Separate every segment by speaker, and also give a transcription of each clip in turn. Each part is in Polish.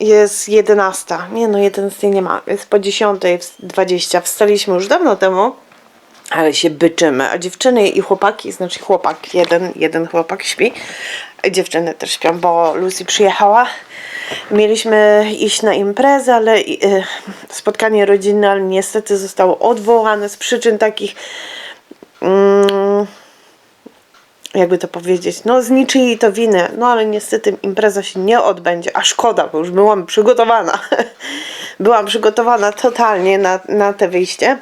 Speaker 1: Jest 11. Nie no, 11 nie ma. Jest po 10.20. Wstaliśmy już dawno temu, ale się byczymy. A dziewczyny i chłopaki, znaczy chłopak, jeden, jeden chłopak śpi. Dziewczyny też śpią, bo Lucy przyjechała. Mieliśmy iść na imprezę, ale y, spotkanie rodzinne niestety zostało odwołane z przyczyn takich. Mm, jakby to powiedzieć, no z niczyjej to winy, no ale niestety impreza się nie odbędzie, a szkoda, bo już byłam przygotowana. byłam przygotowana totalnie na, na te wyjście.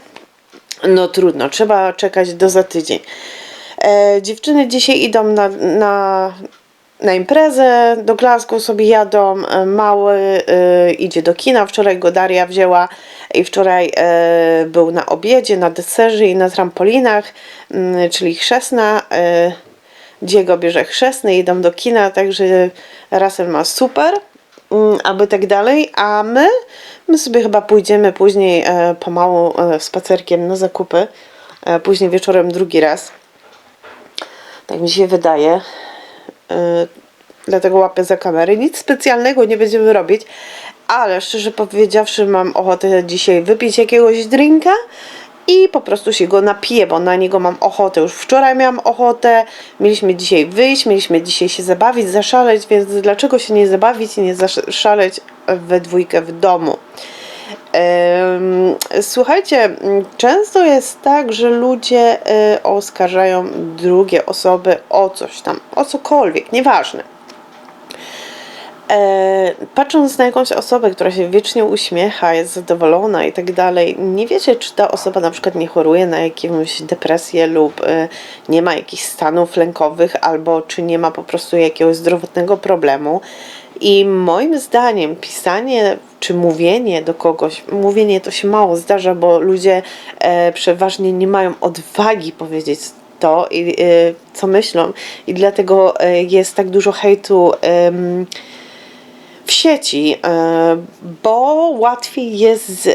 Speaker 1: No trudno, trzeba czekać do za tydzień. E, dziewczyny dzisiaj idą na, na, na imprezę, do Glasgow sobie jadą, e, mały e, idzie do kina, wczoraj go Daria wzięła i wczoraj e, był na obiedzie, na deserze i na trampolinach, mm, czyli chrzestna. E, Diego bierze chrzestny, idą do kina, także Russell ma super, mm, aby tak dalej, a my, my sobie chyba pójdziemy później e, pomału e, spacerkiem na zakupy, e, później wieczorem drugi raz. Tak mi się wydaje. E, dlatego łapię za kamerę. Nic specjalnego nie będziemy robić, ale szczerze powiedziawszy mam ochotę dzisiaj wypić jakiegoś drinka i po prostu się go napiję, bo na niego mam ochotę. Już wczoraj miałam ochotę, mieliśmy dzisiaj wyjść, mieliśmy dzisiaj się zabawić, zaszaleć, więc dlaczego się nie zabawić i nie zaszaleć we dwójkę w domu? Słuchajcie, często jest tak, że ludzie e, oskarżają drugie osoby o coś tam, o cokolwiek, nieważne. E, patrząc na jakąś osobę, która się wiecznie uśmiecha, jest zadowolona i tak dalej, nie wiecie, czy ta osoba na przykład nie choruje na jakąś depresję lub e, nie ma jakichś stanów lękowych, albo czy nie ma po prostu jakiegoś zdrowotnego problemu. I moim zdaniem pisanie czy mówienie do kogoś, mówienie to się mało zdarza, bo ludzie e, przeważnie nie mają odwagi powiedzieć to, co myślą, i dlatego jest tak dużo hejtu. W sieci, e, bo łatwiej jest e,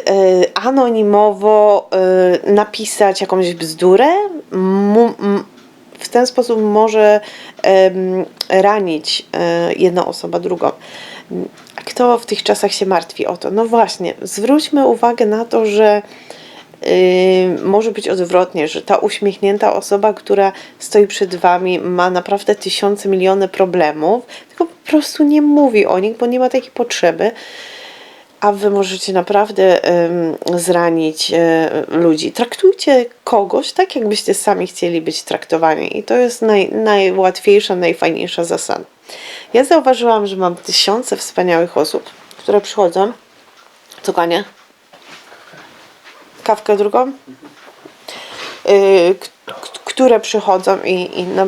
Speaker 1: anonimowo e, napisać jakąś bzdurę. W ten sposób może ranić jedna osoba drugą. Kto w tych czasach się martwi o to? No właśnie, zwróćmy uwagę na to, że może być odwrotnie, że ta uśmiechnięta osoba, która stoi przed wami, ma naprawdę tysiące, miliony problemów, tylko prostu nie mówi o nich, bo nie ma takiej potrzeby. A wy możecie naprawdę ym, zranić y, ludzi. Traktujcie kogoś tak, jakbyście sami chcieli być traktowani. I to jest naj, najłatwiejsza, najfajniejsza zasada. Ja zauważyłam, że mam tysiące wspaniałych osób, które przychodzą. Co, Kanie? kawkę drugą, y, k- które przychodzą i, i na,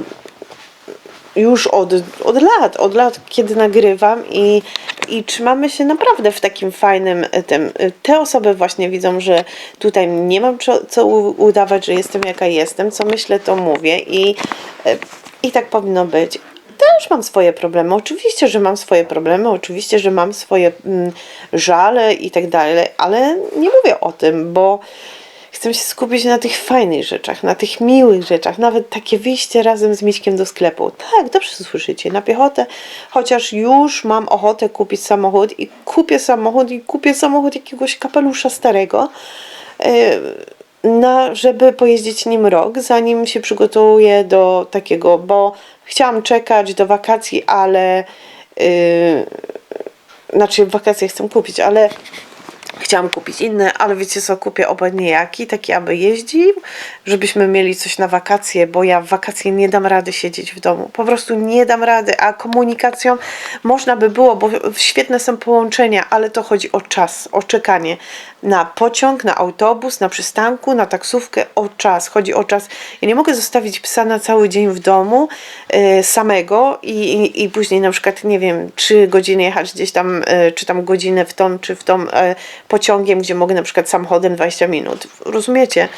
Speaker 1: już od, od lat, od lat, kiedy nagrywam i, i trzymamy się naprawdę w takim fajnym y, tym. y, Te osoby właśnie widzą, że tutaj nie mam co, co udawać, że jestem jaka jestem, co myślę, to mówię i, y, i tak powinno być. Też mam swoje problemy. Oczywiście, że mam swoje problemy, oczywiście, że mam swoje mm, żale i tak dalej, ale nie mówię o tym, bo chcę się skupić na tych fajnych rzeczach, na tych miłych rzeczach, nawet takie wyjście razem z Miśkiem do sklepu. Tak, dobrze słyszycie, na piechotę, chociaż już mam ochotę kupić samochód i kupię samochód i kupię samochód jakiegoś kapelusza starego, yy, na, żeby pojeździć nim rok, zanim się przygotuję do takiego, bo chciałam czekać do wakacji, ale yy, znaczy wakacje chcę kupić, ale chciałam kupić inny, ale wiecie co, kupię obojętnie jaki, taki aby jeździł, żebyśmy mieli coś na wakacje, bo ja w wakacje nie dam rady siedzieć w domu. Po prostu nie dam rady, a komunikacją można by było, bo świetne są połączenia, ale to chodzi o czas, o czekanie na pociąg, na autobus, na przystanku, na taksówkę, o czas. Chodzi o czas. Ja nie mogę zostawić psa na cały dzień w domu e, samego i, i, i później na przykład, nie wiem, trzy godziny jechać gdzieś tam, e, czy tam godzinę w tą, czy w tą e, pociągiem, gdzie mogę na przykład samochodem 20 minut. Rozumiecie?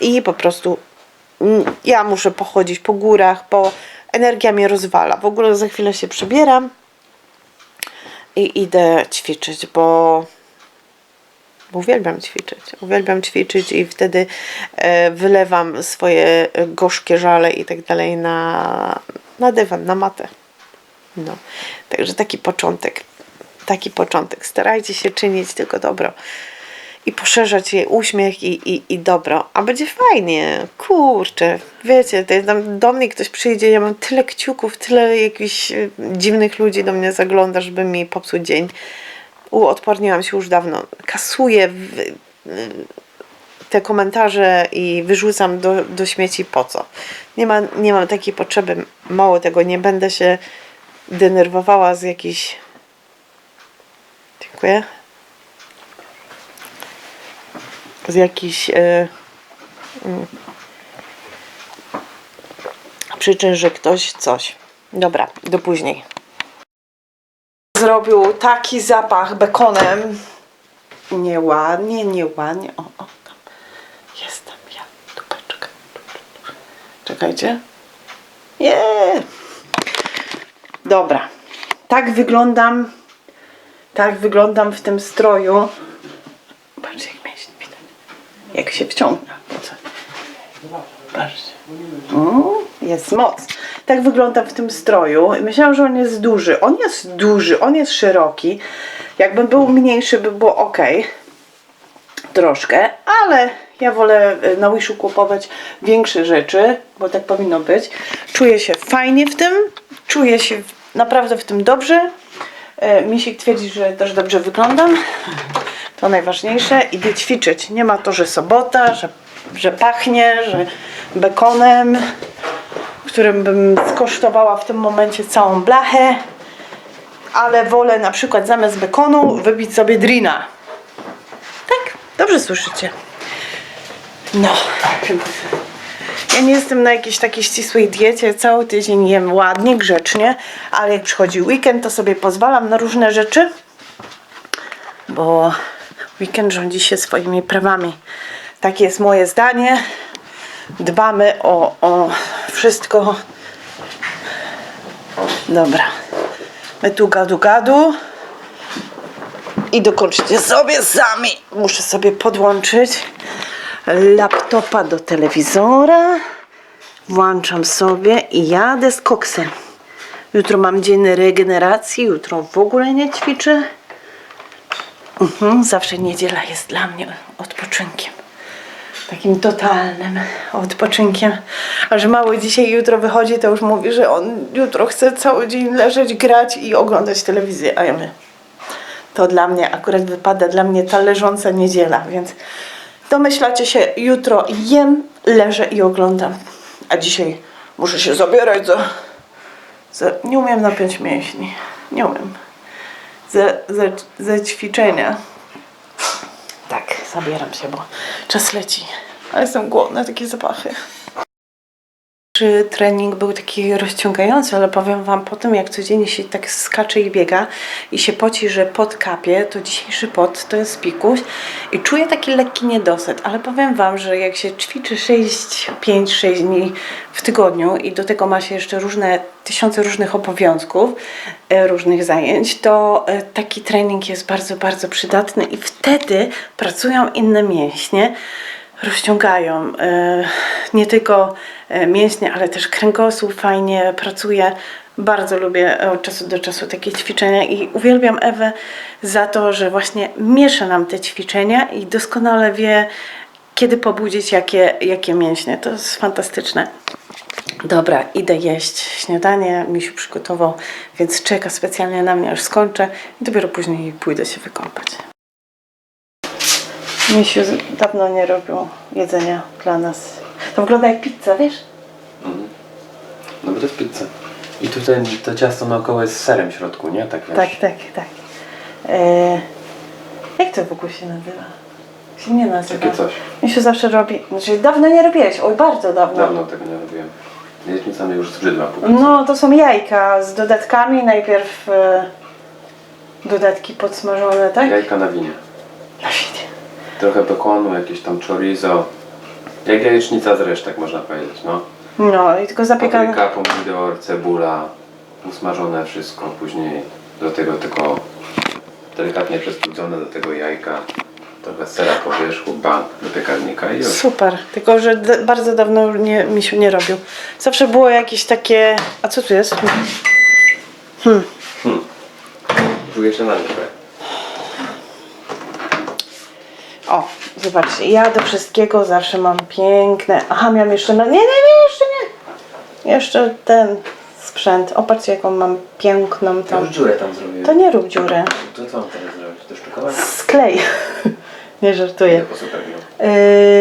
Speaker 1: I po prostu ja muszę pochodzić po górach, bo energia mnie rozwala. W ogóle za chwilę się przebieram i idę ćwiczyć, bo bo uwielbiam ćwiczyć. Uwielbiam ćwiczyć i wtedy e, wylewam swoje gorzkie żale i tak dalej na, na dywan, na matę. No. Także taki początek. Taki początek. Starajcie się czynić tylko dobro i poszerzać jej uśmiech i, i, i dobro, a będzie fajnie. Kurczę, wiecie, tam do mnie ktoś przyjdzie, ja mam tyle kciuków, tyle jakichś y, dziwnych ludzi do mnie zagląda, żeby mi popsuł dzień. Uodporniłam się już dawno. Kasuję te komentarze i wyrzucam do, do śmieci po co. Nie, ma, nie mam takiej potrzeby. Mało tego, nie będę się denerwowała z jakichś. Dziękuję. Z jakichś mm, przyczyn, że ktoś coś. Dobra, do później. Zrobił taki zapach bekonem. Nieładnie, nieładnie. O, o, tam. Jestem ja. Tupeczka. Czekajcie. Nie. Dobra. Tak wyglądam. Tak wyglądam w tym stroju. Patrzcie, jak mięśnie widać. Jak się wciąga. Co? Patrzcie. O, jest moc. Tak wyglądam w tym stroju. Myślałam, że on jest duży. On jest duży, on jest szeroki. Jakby był mniejszy, by było ok. Troszkę, ale ja wolę y, na Wishu kupować większe rzeczy, bo tak powinno być. Czuję się fajnie w tym. Czuję się naprawdę w tym dobrze. E, Misik twierdzi, że też dobrze wyglądam. To najważniejsze. Idę ćwiczyć. Nie ma to, że sobota, że, że pachnie, że bekonem, którym bym skosztowała w tym momencie całą blachę. Ale wolę na przykład zamiast bekonu wybić sobie drina. Tak, dobrze słyszycie. No. Ja nie jestem na jakiejś takiej ścisłej diecie. Cały tydzień jem ładnie, grzecznie, ale jak przychodzi weekend, to sobie pozwalam na różne rzeczy, bo weekend rządzi się swoimi prawami. Takie jest moje zdanie. Dbamy o, o wszystko. Dobra. My tu gadu gadu. I dokończcie sobie sami. Muszę sobie podłączyć laptopa do telewizora. Włączam sobie i jadę z koksem. Jutro mam dzień regeneracji, jutro w ogóle nie ćwiczę. Mhm, zawsze niedziela jest dla mnie odpoczynkiem. Takim totalnym odpoczynkiem. A że mały dzisiaj jutro wychodzi, to już mówi, że on jutro chce cały dzień leżeć, grać i oglądać telewizję. A ja mówię, to dla mnie akurat wypada dla mnie ta leżąca niedziela, więc domyślacie się, jutro jem, leżę i oglądam. A dzisiaj muszę się zabierać za... za nie umiem napiąć mięśni. Nie umiem. Za, za, za ćwiczenia. Tak, zabieram się, bo czas leci. Ale jestem głodna, takie zapachy. Czy trening był taki rozciągający, ale powiem Wam po tym, jak codziennie się tak skacze i biega i się poci, że pot kapie, to dzisiejszy pot to jest pikuś i czuję taki lekki niedosyt, ale powiem Wam, że jak się ćwiczy 6, 5, 6 dni w tygodniu i do tego ma się jeszcze różne, tysiące różnych obowiązków, e, różnych zajęć, to e, taki trening jest bardzo, bardzo przydatny i wtedy pracują inne mięśnie, rozciągają e, nie tylko e, mięśnie, ale też kręgosłup fajnie pracuje. Bardzo lubię od czasu do czasu takie ćwiczenia i uwielbiam Ewę za to, że właśnie miesza nam te ćwiczenia i doskonale wie, kiedy pobudzić jakie, jakie mięśnie. To jest fantastyczne. Dobra, idę jeść śniadanie. Misiu przygotował, więc czeka specjalnie na mnie, aż skończę i dopiero później pójdę się wykąpać. Misiu dawno nie robił jedzenia dla nas. To wygląda jak pizza, wiesz?
Speaker 2: No bo to jest pizza. I tutaj to ciasto naokoło jest z serem w środku, nie? Tak wiesz?
Speaker 1: Tak, tak, tak. E, jak to w ogóle się nazywa? Się nie nazywa.
Speaker 2: Takie coś.
Speaker 1: Misiu zawsze robi. Znaczy dawno nie robiłeś, oj bardzo dawno.
Speaker 2: Dawno tego nie robiłem. Jedźmy same już zbrzydła póki co.
Speaker 1: No to są jajka z dodatkami. Najpierw e, dodatki podsmażone, tak?
Speaker 2: Jajka na winie.
Speaker 1: Na winie.
Speaker 2: Trochę bekonu, jakieś tam chorizo. Jak jajecznica z resztek można powiedzieć, no.
Speaker 1: No i tylko zapiekane.
Speaker 2: Papryka, pomidor, cebula, usmażone wszystko, później do tego tylko delikatnie przestudzone do tego jajka, trochę sera po wierzchu, bang, do piekarnika i już.
Speaker 1: Super, tylko że d- bardzo dawno już nie, Misiu nie robił. Zawsze było jakieś takie... A co tu jest?
Speaker 2: czujesz na lipę.
Speaker 3: O, zobaczcie, ja do wszystkiego zawsze mam piękne. Aha, miałam jeszcze na. Nie, nie, nie, jeszcze nie. Jeszcze ten sprzęt. O, patrzcie, jaką mam piękną
Speaker 2: To już dziurę tam zrobiłem.
Speaker 3: To nie rób dziury.
Speaker 2: To co mam teraz zrobić? To sztukować?
Speaker 3: Sklej. nie żartuję.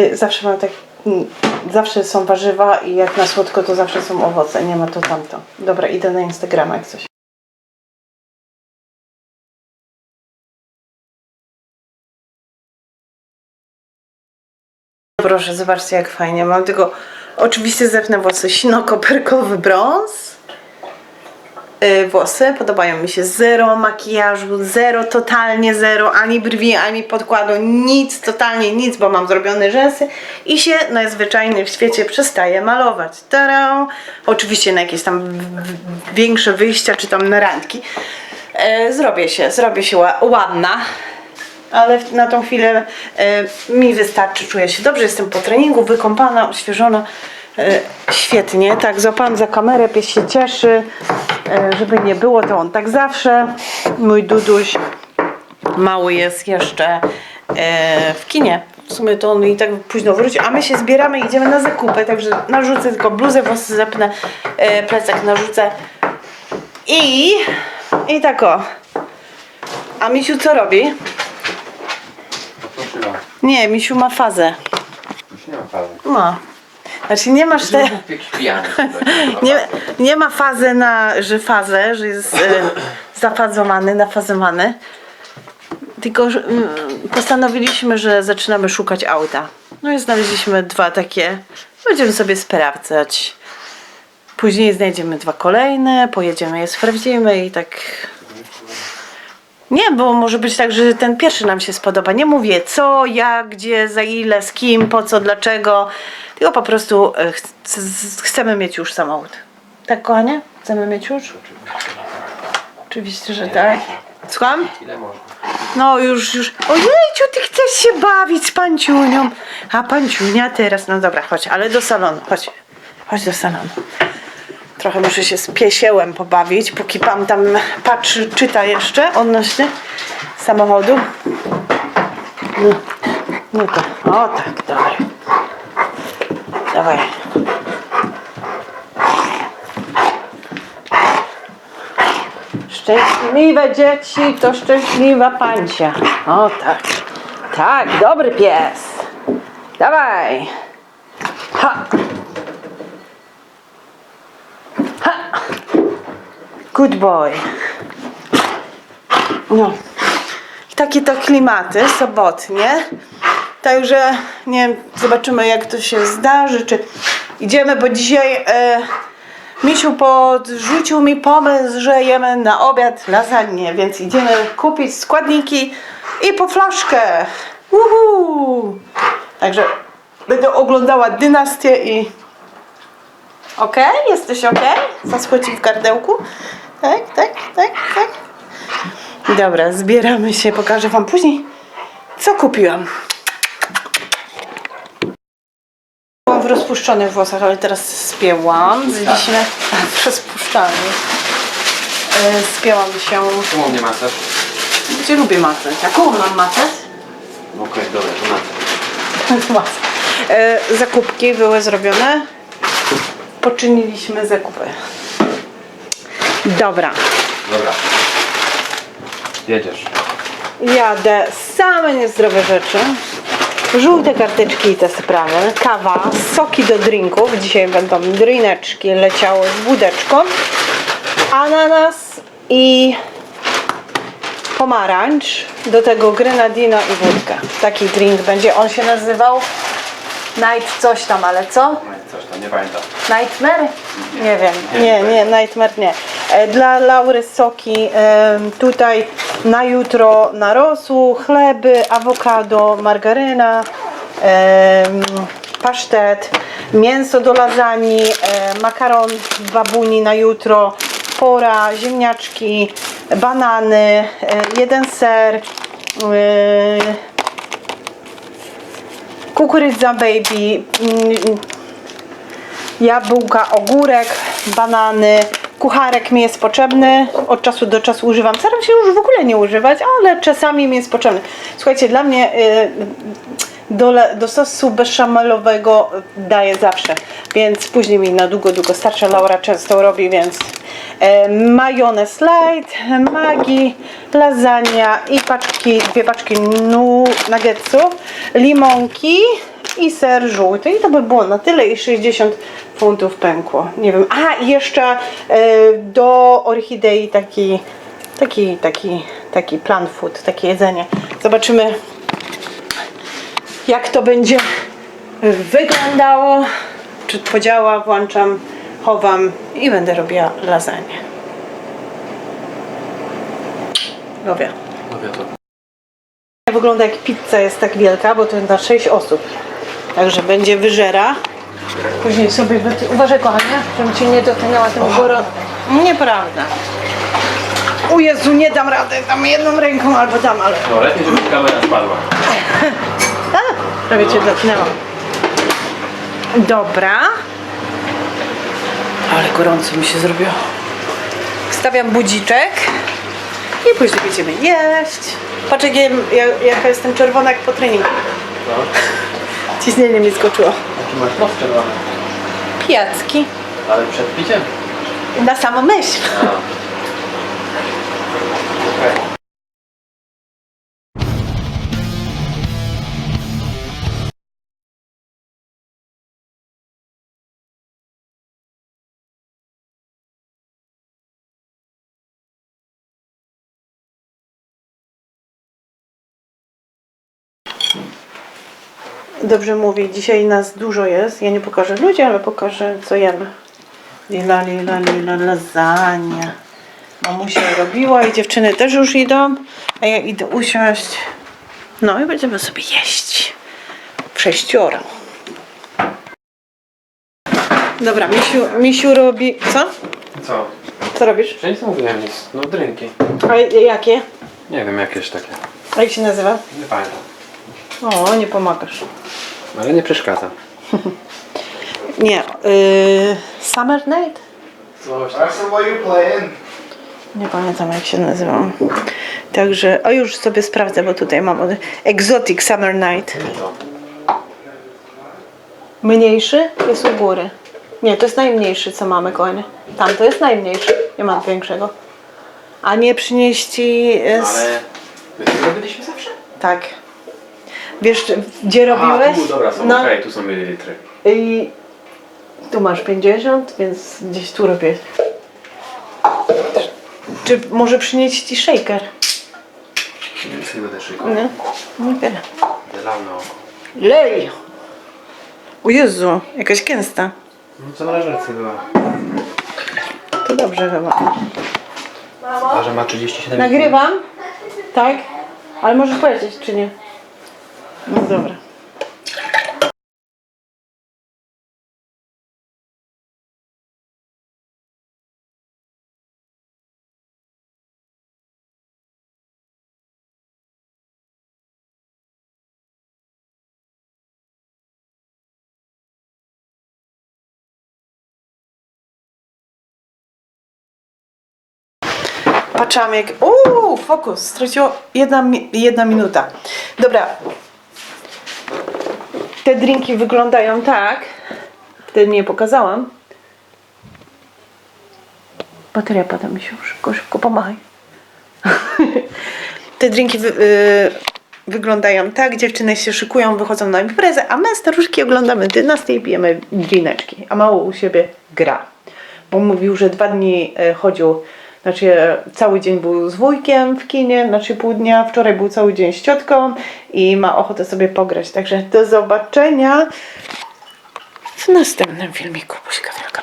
Speaker 3: Yy, zawsze mam tak. mm, Zawsze są warzywa i jak na słodko to zawsze są owoce. Nie ma to tamto. Dobra, idę na Instagrama jak coś. Proszę, zobaczcie jak fajnie. Mam tylko oczywiście zepnę włosy sino-koperkowy brąz. Yy, włosy podobają mi się. Zero makijażu, zero, totalnie zero, ani brwi, ani podkładu, nic, totalnie nic, bo mam zrobione rzęsy i się najzwyczajniej w świecie przestaje malować. Tara! Oczywiście na jakieś tam większe wyjścia, czy tam na randki. Yy, zrobię się, zrobię się ła- ładna ale na tą chwilę e, mi wystarczy, czuję się dobrze, jestem po treningu, wykąpana, oświeżona, e, świetnie, tak, złapałam za kamerę, pies się cieszy, e, żeby nie było, to on tak zawsze, mój Duduś, mały jest jeszcze w kinie, w sumie to on i tak późno wróci, a my się zbieramy i idziemy na zakupy, także narzucę tylko bluzę, włosy zepnę, plecak narzucę. I, i tak o, a Misiu co robi? Nie, Misiu ma fazę.
Speaker 2: Już nie mam fazy.
Speaker 3: Ma. Znaczy nie masz te...
Speaker 2: Jakiś pijany.
Speaker 3: Nie, nie ma fazy na, że fazę, że jest e, zafazowany, nafazowany. Tylko że, mm, postanowiliśmy, że zaczynamy szukać auta. No i znaleźliśmy dwa takie. Będziemy sobie sprawdzać. Później znajdziemy dwa kolejne, pojedziemy je sprawdzimy i tak. Nie, bo może być tak, że ten pierwszy nam się spodoba. Nie mówię co, jak, gdzie, za ile, z kim, po co, dlaczego. Tylko po prostu e, ch- ch- chcemy mieć już samochód. Tak, kochanie? Chcemy mieć już? Oczywiście, że tak. Słucham? No już, już. Ojejciu, ty chcesz się bawić z panciunią. A panciunia teraz, no dobra, chodź, ale do salonu, chodź. Chodź do salonu. Trochę muszę się z piesiełem pobawić, póki pan tam patrzy, czyta jeszcze odnośnie samochodu. No, no to, o tak, dawaj. Dawaj. Szczęśliwe dzieci to szczęśliwa pancia. O tak. Tak, dobry pies. Dawaj. Ha. Good boy. No. Takie to klimaty sobotnie. Także nie wiem, zobaczymy jak to się zdarzy, czy idziemy, bo dzisiaj e, Misiu podrzucił mi pomysł, że jemy na obiad lasagne, więc idziemy kupić składniki i po flaszkę. Uhu. Także będę oglądała dynastię i Okej? Jesteś okej? Ci w gardełku? Tak, tak, tak, tak. Dobra, zbieramy się, pokażę wam później, co kupiłam. Byłam w rozpuszczonych włosach, ale teraz spięłam. Zjedliśmy w rozpuszczalnych. E, Spięłam się.
Speaker 2: Czemu mnie masaż?
Speaker 3: Gdzie lubię macać? Jaką mam macać?
Speaker 2: Okej, dobra, to masaż.
Speaker 3: E, zakupki były zrobione. Poczyniliśmy zakupy. Dobra.
Speaker 2: Dobra. Jedziesz.
Speaker 3: Jadę same niezdrowe rzeczy. Żółte karteczki i te sprawy. Kawa, soki do drinków. Dzisiaj będą drineczki leciały z wódeczką. Ananas i pomarańcz. Do tego grenadino i wódka. Taki drink będzie. On się nazywał Night coś tam, ale co?
Speaker 2: No Coś tam, nie pamiętam.
Speaker 3: Nightmare? Nie wiem. Nie, nie, Nightmare nie. E, Dla Laury soki em, tutaj na jutro na rosół, chleby, awokado, margaryna, em, pasztet, mięso do lasagne, e, makaron babuni na jutro, pora, ziemniaczki, banany, e, jeden ser, e, kukurydza baby, mm, jabłka, ogórek, banany, Kucharek mi jest potrzebny, od czasu do czasu używam. Staram się już w ogóle nie używać, ale czasami mi jest potrzebny. Słuchajcie, dla mnie y, do, do sosu beszamelowego daję zawsze, więc później mi na długo, długo starczy. Laura często robi, więc e, majonez light, magi, lasagna i paczki, dwie paczki nu, nuggetsów, limonki i ser żółty. I to by było na tyle i 60 funtów pękło. Nie wiem. A i jeszcze e, do orchidei taki, taki, taki, taki plan food, takie jedzenie. Zobaczymy jak to będzie wyglądało. Czy podziała, włączam, chowam i będę robiła lasagne. Robię. Wygląda jak pizza jest tak wielka, bo to na 6 osób. Także będzie wyżera. Później sobie wyty... Uważaj kochanie, żebym cię nie dotykała tym górą. Nieprawda. O Jezu, nie dam rady, tam jedną ręką albo dam, ale...
Speaker 2: No lepiej, żeby kamera spadła.
Speaker 3: A, prawie cię dotknęłam. Dobra. Ale gorąco mi się zrobiło. Wstawiam budziczek i później będziemy jeść. Patrz jak, jem- jak, jaka jestem czerwona jak po treningu.
Speaker 2: No.
Speaker 3: Ciśnienie mi skoczyło.
Speaker 2: Jaki masz czerwony?
Speaker 3: Pijacki.
Speaker 2: Ale przed piciem?
Speaker 3: Na samą myśl.
Speaker 2: A. Okej.
Speaker 3: Dobrze mówię, dzisiaj nas dużo jest. Ja nie pokażę ludzi, ale pokażę co jemy. Lila, lila, lila, lasagna. Mamusia robiła i dziewczyny też już idą, a ja idę usiąść. No i będziemy sobie jeść. W sześcioro. Dobra, Misiu, Misiu robi... Co?
Speaker 2: Co?
Speaker 3: Co robisz?
Speaker 2: Ja nic nie mówiłem nic. No drinki.
Speaker 3: A jakie?
Speaker 2: Nie wiem, jakieś takie.
Speaker 3: A jak się nazywa?
Speaker 2: Nie pamiętam.
Speaker 3: O, nie pomagasz.
Speaker 2: Ale nie przeszkadza.
Speaker 3: Nie, yy, Summer Night?
Speaker 2: Coś
Speaker 4: you playing?
Speaker 3: Nie pamiętam jak się nazywał. Także, a już sobie sprawdzę, bo tutaj mam od- Exotic Summer Night. Mniejszy jest u góry. Nie, to jest najmniejszy, co mamy, kochanie. Tam to jest najmniejszy. Nie mam większego. A nie przynieść ci... z-
Speaker 2: Ale... My to robiliśmy zawsze?
Speaker 3: Tak. Wiesz, gdzie
Speaker 2: A,
Speaker 3: robiłeś?
Speaker 2: tu dobra, są
Speaker 3: no,
Speaker 2: okej, tu są mililitry.
Speaker 3: i tu masz 50, więc gdzieś tu robię. Czy może przynieść ci shaker?
Speaker 2: Nic nie będę szykał.
Speaker 3: Nie? Nie wiem.
Speaker 2: Lał na oko.
Speaker 3: Lej! O Jezu, jakaś gęsta.
Speaker 2: No co na leżerce była?
Speaker 3: To dobrze chyba.
Speaker 2: A że ma 37
Speaker 3: Nagrywam? Tak? Ale możesz powiedzieć, czy nie? No dobra. Patrzałam jak... Uuu, fokus. Straciło jedna, jedna minuta. Dobra. Te drinki wyglądają tak. Wtedy nie pokazałam. Bateria pada mi się. Szybko, szybko, pomachaj. Te drinki wy, y, wyglądają tak. Dziewczyny się szykują, wychodzą na imprezę, a my staruszki oglądamy dynastię i pijemy drineczki. A mało u siebie gra. Bo mówił, że dwa dni e, chodził, znaczy cały dzień był z wujkiem w kinie, znaczy pół dnia, wczoraj był cały dzień z ciotką i ma ochotę sobie pograć. Także do zobaczenia w następnym filmiku. Buźka wielka.